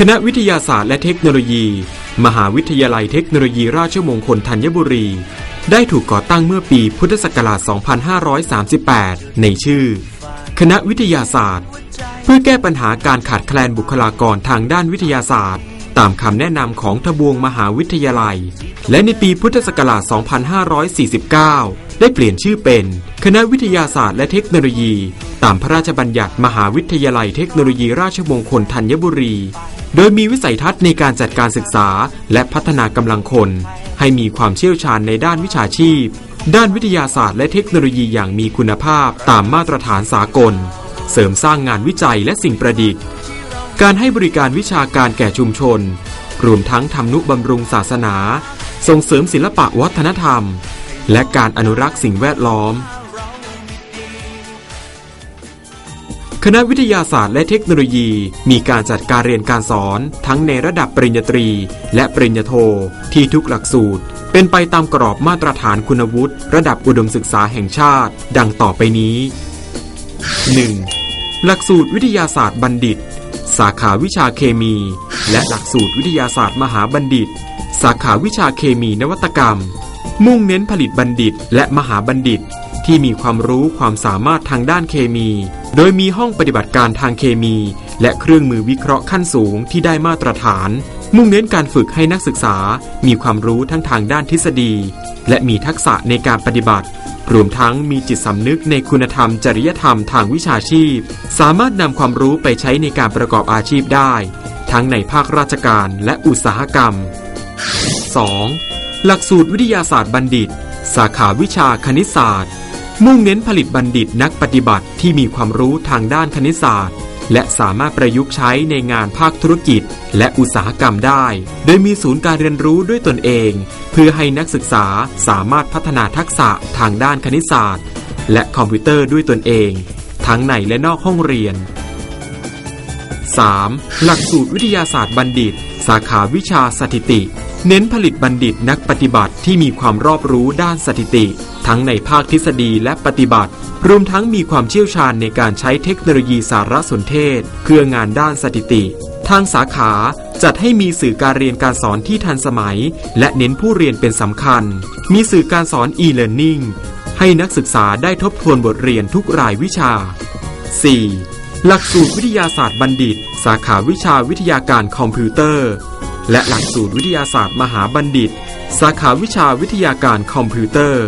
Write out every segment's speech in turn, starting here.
คณะวิทยาศาสตร์และเทคโนโลยี มหาวิทยาลัยเทคโนโลยีราชมงคลธัญบุรี ได้ถูกก่อตั้งเมื่อปีพุทธศักราช 2538 ในชื่อ คณะวิทยาศาสตร์ เพื่อแก้ปัญหาการขาดแคลนบุคลากรทางด้านวิทยาศาสตร์ ตามคำแนะนำของทบวงมหาวิทยาลัย และในปีพุทธศักราช 2549 ได้เปลี่ยนชื่อเป็น คณะวิทยาศาสตร์และเทคโนโลยี ตามพระราชบัญญัติมหาวิทยาลัยเทคโนโลยีราชมงคลธัญบุรี โดยมีวิสัยทัศน์ในการจัดการศึกษา และพัฒนากำลังคน ให้มีความเชี่ยวชาญในด้านวิชาชีพ ด้านวิทยาศาสตร์และเทคโนโลยีอย่างมีคุณภาพตามมาตรฐานสากล เสริมสร้างงานวิจัยและสิ่งประดิษฐ์ การให้บริการวิชาการแก่ชุมชน รวมทั้งทำนุบำรุงศาสนา ส่งเสริมศิลปะวัฒนธรรม และการอนุรักษ์สิ่งแวดล้อม คณะวิทยาศาสตร์และเทคโนโลยี มีการจัดการเรียนการสอน ทั้งในระดับปริญญาตรี และปริญญาโท ที่ทุกหลักสูตร เป็นไปตามกรอบมาตรฐานคุณวุฒิระดับอุดมศึกษาแห่งชาติ ดังต่อไปนี้ 1. หลักสูตรวิทยาศาสตร์บัณฑิต สาขาวิชาเคมี และหลักสูตรวิทยาศาสตร์มหาบัณฑิต สาขาวิชาเคมีนวัตกรรม มุ่งเน้นผลิตบัณฑิต และมหาบัณฑิต ที่มีความรู้ความสามารถทางด้านเคมี โดยมีห้องปฏิบัติการทางเคมี และเครื่องมือวิเคราะห์ขั้นสูงที่ได้มาตรฐาน มุ่งเน้นการฝึกให้นักศึกษา มีความรู้ทั้งทางด้านทฤษฎี และมีทักษะในการปฏิบัติ รวมทั้งมีจิตสำนึกในคุณธรรม จริยธรรมทางวิชาชีพ สามารถนำความรู้ไปใช้ในการประกอบอาชีพได้ ทั้งในภาคราชการและอุตสาหกรรม 2. หลักสูตรวิทยาศาสตร์บัณฑิต สาขาวิชาคณิตศาสตร์ มุ่งเน้นผลิตบัณฑิตนักปฏิบัติที่มีความรู้ทางด้านคณิตศาสตร์ และสามารถประยุกต์ใช้ในงานภาคธุรกิจ และอุตสาหกรรมได้ โดยมีศูนย์การเรียนรู้ด้วยตนเอง เพื่อให้นักศึกษาสามารถพัฒนาทักษะทางด้านคณิตศาสตร์ และคอมพิวเตอร์ด้วยตนเอง ทั้งในและนอกห้องเรียน 3. หลักสูตรวิทยาศาสตร์บัณฑิต สาขาวิชาสถิติเน้นผลิตบัณฑิตนักปฏิบัติที่มีความรอบรู้ด้านสถิติ ทั้งในภาคทฤษฎีและปฏิบัติ รวมทั้งมีความเชี่ยวชาญในการใช้เทคโนโลยีสารสนเทศ เพื่องานด้านสถิติ ทางสาขาจัดให้มีสื่อการเรียนการสอนที่ทันสมัย และเน้นผู้เรียนเป็นสำคัญ มีสื่อการสอน e-learning ให้นักศึกษาได้ทบทวนบทเรียนทุกรายวิชา 4. หลักสูตรวิทยาศาสตร์บัณฑิต สาขาวิชาวิทยาการคอมพิวเตอร์ และหลักสูตรวิทยาศาสตร์มหาบัณฑิต สาขาวิชาวิทยาการคอมพิวเตอร์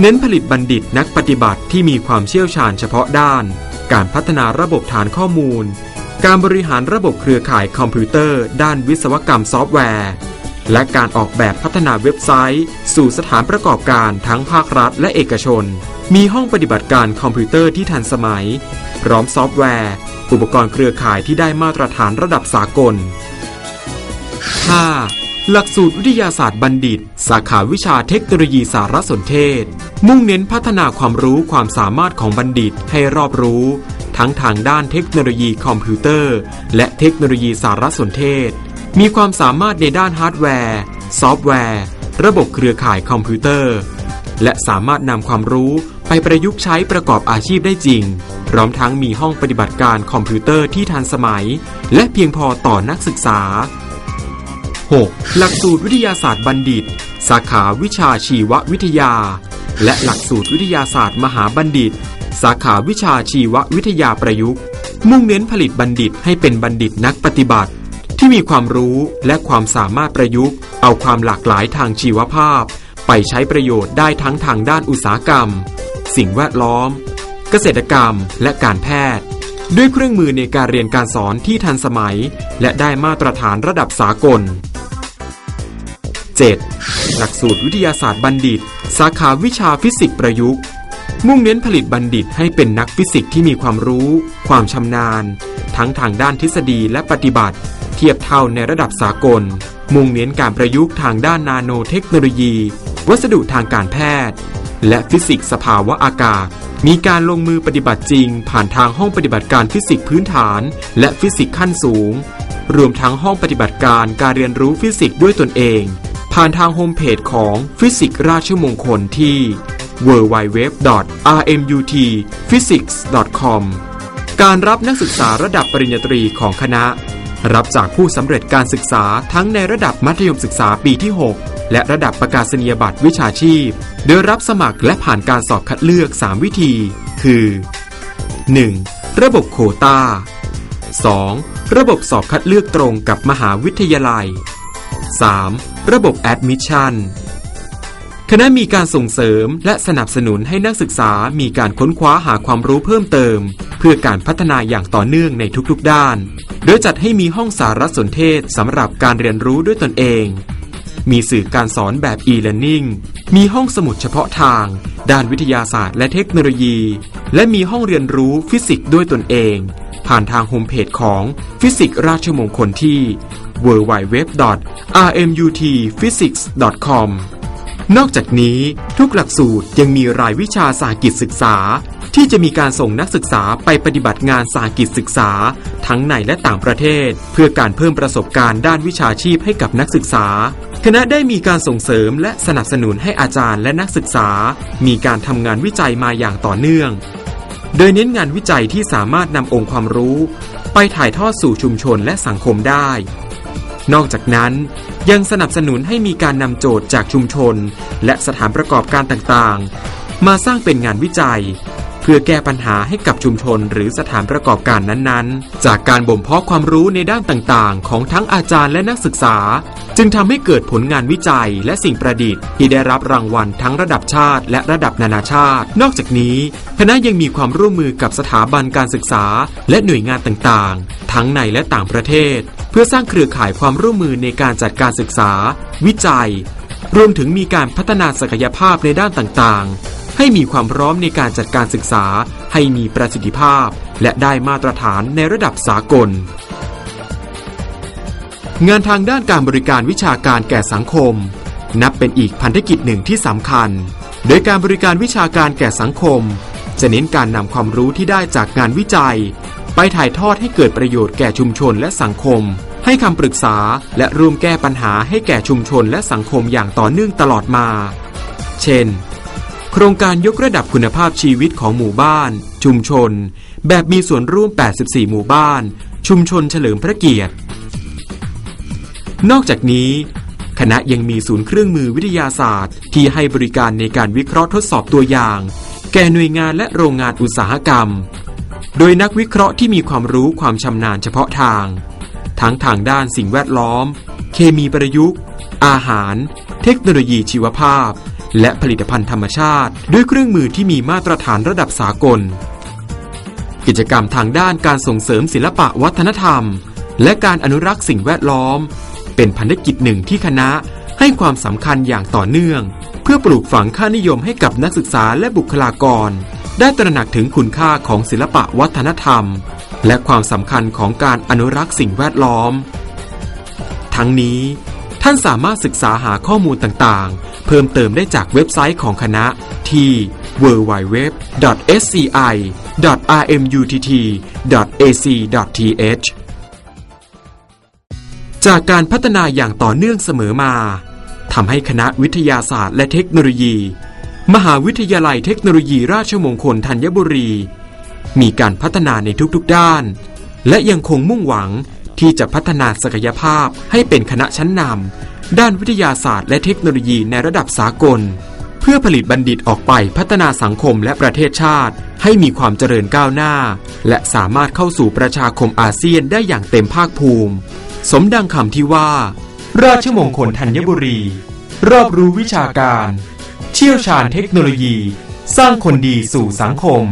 เน้นผลิตบัณฑิตนักปฏิบัติที่มีความเชี่ยวชาญเฉพาะด้าน การพัฒนาระบบฐานข้อมูล การบริหารระบบเครือข่ายคอมพิวเตอร์ ด้านวิศวกรรมซอฟต์แวร์ และการออกแบบพัฒนาเว็บไซต์ สู่สถานประกอบการทั้งภาครัฐและเอกชน มีห้องปฏิบัติการคอมพิวเตอร์ที่ทันสมัย พร้อมซอฟต์แวร์ อุปกรณ์เครือข่ายที่ได้มาตรฐานระดับสากล 5. หลักสูตรวิทยาศาสตร์บัณฑิต สาขาวิชาเทคโนโลยีสารสนเทศ มุ่งเน้นพัฒนาความรู้ความสามารถของบัณฑิตให้รอบรู้ ทั้งทางด้านเทคโนโลยีคอมพิวเตอร์ และเทคโนโลยีสารสนเทศ มีความสามารถในด้านฮาร์ดแวร์ ซอฟต์แวร์ ระบบเครือข่ายคอมพิวเตอร์ และสามารถนำความรู้ไปประยุกต์ใช้ประกอบอาชีพได้จริง พร้อมทั้งมีห้องปฏิบัติการคอมพิวเตอร์ที่ทันสมัย และเพียงพอต่อนักศึกษา 6. หลักสูตรวิทยาศาสตร์บัณฑิต สาขาวิชาชีววิทยา และหลักสูตรวิทยาศาสตร์มหาบัณฑิต สาขาวิชาชีววิทยาประยุกต์ มุ่งเน้นผลิตบัณฑิตให้เป็นบัณฑิตนักปฏิบัติ ที่มีความรู้และความสามารถประยุกต์ เอาความหลากหลายทางชีวภาพ ไปใช้ประโยชน์ได้ทั้งทางด้านอุตสาหกรรม สิ่งแวดล้อม เกษตรกรรม และการแพทย์ด้วยเครื่องมือในการเรียนการสอนที่ทันสมัย และได้มาตรฐานระดับสากล 7. หลักสูตรวิทยาศาสตร์บัณฑิต สาขาวิชาฟิสิกส์ประยุกต์ มุ่งเน้นผลิตบัณฑิตให้เป็นนักฟิสิกส์ที่มีความรู้ ความชำนาญ ทั้งทางด้านทฤษฎีและปฏิบัติ เทียบเท่าในระดับสากล มุ่งเน้นการประยุกต์ทางด้านนาโนเทคโนโลยี วัสดุทางการแพทย์ และฟิสิกส์สภาวะอากาศ มีการลงมือปฏิบัติจริง ผ่านทางห้องปฏิบัติการฟิสิกส์พื้นฐาน และฟิสิกส์ขั้นสูง รวมทั้งห้องปฏิบัติการการเรียนรู้ฟิสิกส์ด้วยตนเอง ผ่านทางโฮมเพจของฟิสิกส์ราชมงคลที่ www.rmutphysics.com การรับนักศึกษาระดับปริญญาตรีของคณะ รับจากผู้สำเร็จการศึกษาทั้งในระดับมัธยมศึกษาปีที่ 6 และระดับประกาศนียบัตรวิชาชีพ โดยรับสมัครและผ่านการสอบคัดเลือก 3 วิธี คือ 1. ระบบโคตา 2. ระบบสอบคัดเลือกตรงกับมหาวิทยาลัย 3. ระบบแอดมิชชั่นคณะมีการส่งเสริมและสนับสนุนให้นักศึกษามีการค้นคว้าหาความรู้เพิ่มเติม เพื่อการพัฒนาอย่างต่อเนื่องในทุกๆด้าน โดยจัดให้มีห้องสารสนเทศสำหรับการเรียนรู้ด้วยตนเอง มีสื่อการสอนแบบ e-learning มีห้องสมุดเฉพาะทาง ด้านวิทยาศาสตร์และเทคโนโลยี และมีห้องเรียนรู้ฟิสิกส์ด้วยตนเอง ผ่านทางโฮมเพจของฟิสิกส์ราชมงคลที่ www.rmutphysics.com นอกจากนี้ทุกหลักสูตรยังมีรายวิชาสาหกิจศึกษา ที่จะมีการส่งนักศึกษาไปปฏิบัติงานสาหกิจศึกษา ทั้งในและต่างประเทศ เพื่อการเพิ่มประสบการณ์ด้านวิชาชีพให้กับนักศึกษา คณะได้มีการส่งเสริมและสนับสนุนให้อาจารย์และนักศึกษา มีการทำงานวิจัยมาอย่างต่อเนื่อง โดยเน้นงานวิจัยที่สามารถนำองค์ความรู้ ไปถ่ายทอดสู่ชุมชนและสังคมได้ นอกจากนั้นยังสนับสนุนให้มีการนำโจทย์จากชุมชน และสถานประกอบการต่างๆ มาสร้างเป็นงานวิจัย พื่อแก้ปัญหาให้กับชุมชนหรือสถานประกอบการนั้นๆ จากการบ่มเพาะความรู้ในด้านต่างๆ ของทั้งอาจารย์และนักศึกษา จึงทำให้เกิดผลงานวิจัยและสิ่งประดิษฐ์ ที่ได้รับรางวัลทั้งระดับชาติ และระดับนานาชาติ นอกจากนี้คณะยังมีความร่วมมือกับสถาบันการศึกษา และหน่วยงานต่างๆ ทั้งในและต่างประเทศ เพื่อสร้างเครือข่ายความร่วมมือในการจัดการศึกษา วิจัย รวมถึงมีการพัฒนาศักยภาพในด้านต่างๆ ให้มีความพร้อมในการจัดการศึกษา ให้มีประสิทธิภาพ และได้มาตรฐานในระดับสากล งานทางด้านการบริการวิชาการแก่สังคม นับเป็นอีกพันธกิจหนึ่งที่สำคัญ โดยการบริการวิชาการแก่สังคม จะเน้นการนำความรู้ที่ได้จากงานวิจัย ไปถ่ายทอดให้เกิดประโยชน์แก่ชุมชนและสังคม ให้คำปรึกษาและร่วมแก้ปัญหาให้แก่ชุมชนและสังคมอย่างต่อเนื่องตลอดมา เช่น ครงการยกระดับคุณภาพชีวิตของหมู่บ้าน ชุมชน แบบมีส่วนร่วม 84 หมู่บ้าน ชุมชนเฉลิมพระเกียรติ นอกจากนี้ คณะยังมีศูนย์เครื่องมือวิทยาศาสตร์ ที่ให้บริการในการวิเคราะห์ทดสอบตัวอย่าง แก่หน่วยงานและโรงงานอุตสาหกรรม โดยนักวิเคราะห์ที่มีความรู้ความชำนาญเฉพาะทาง ทั้งทางด้านสิ่งแวดล้อม เคมีประยุกต์ อาหาร เทคโนโลยีชีวภาพ และผลิตภัณฑ์ธรรมชาติ ด้วยเครื่องมือที่มีมาตรฐานระดับสากล กิจกรรมทางด้านการส่งเสริมศิลปะวัฒนธรรม และการอนุรักษ์สิ่งแวดล้อม เป็นพันธกิจหนึ่งที่คณะให้ความสำคัญอย่างต่อเนื่อง เพื่อปลูกฝังค่านิยมให้กับนักศึกษาและบุคลากร ได้ตระหนักถึงคุณค่าของศิลปะวัฒนธรรม และความสำคัญของการอนุรักษ์สิ่งแวดล้อม ทั้งนี้ ท่านสามารถศึกษาหาข้อมูลต่างๆ เพิ่มเติมได้จากเว็บไซต์ของคณะที่ www.sci.rmutt.ac.th จากการพัฒนาอย่างต่อเนื่องเสมอมาทำให้คณะวิทยาศาสตร์และเทคโนโลยี มหาวิทยาลัยเทคโนโลยีราชมงคลธัญบุรี มีการพัฒนาในทุกๆด้าน และยังคงมุ่งหวัง ที่จะพัฒนาศักยภาพให้เป็นคณะชั้นนำด้านวิทยาศาสตร์และเทคโนโลยีในระดับสากล เพื่อผลิตบัณฑิตออกไปพัฒนาสังคมและประเทศชาติ ให้มีความเจริญก้าวหน้า และสามารถเข้าสู่ประชาคมอาเซียนได้อย่างเต็มภาคภูมิ สมดังคำที่ว่า ราชมงคลธัญบุรี รอบรู้วิชาการ เชี่ยวชาญเทคโนโลยี สร้างคนดีสู่สังคม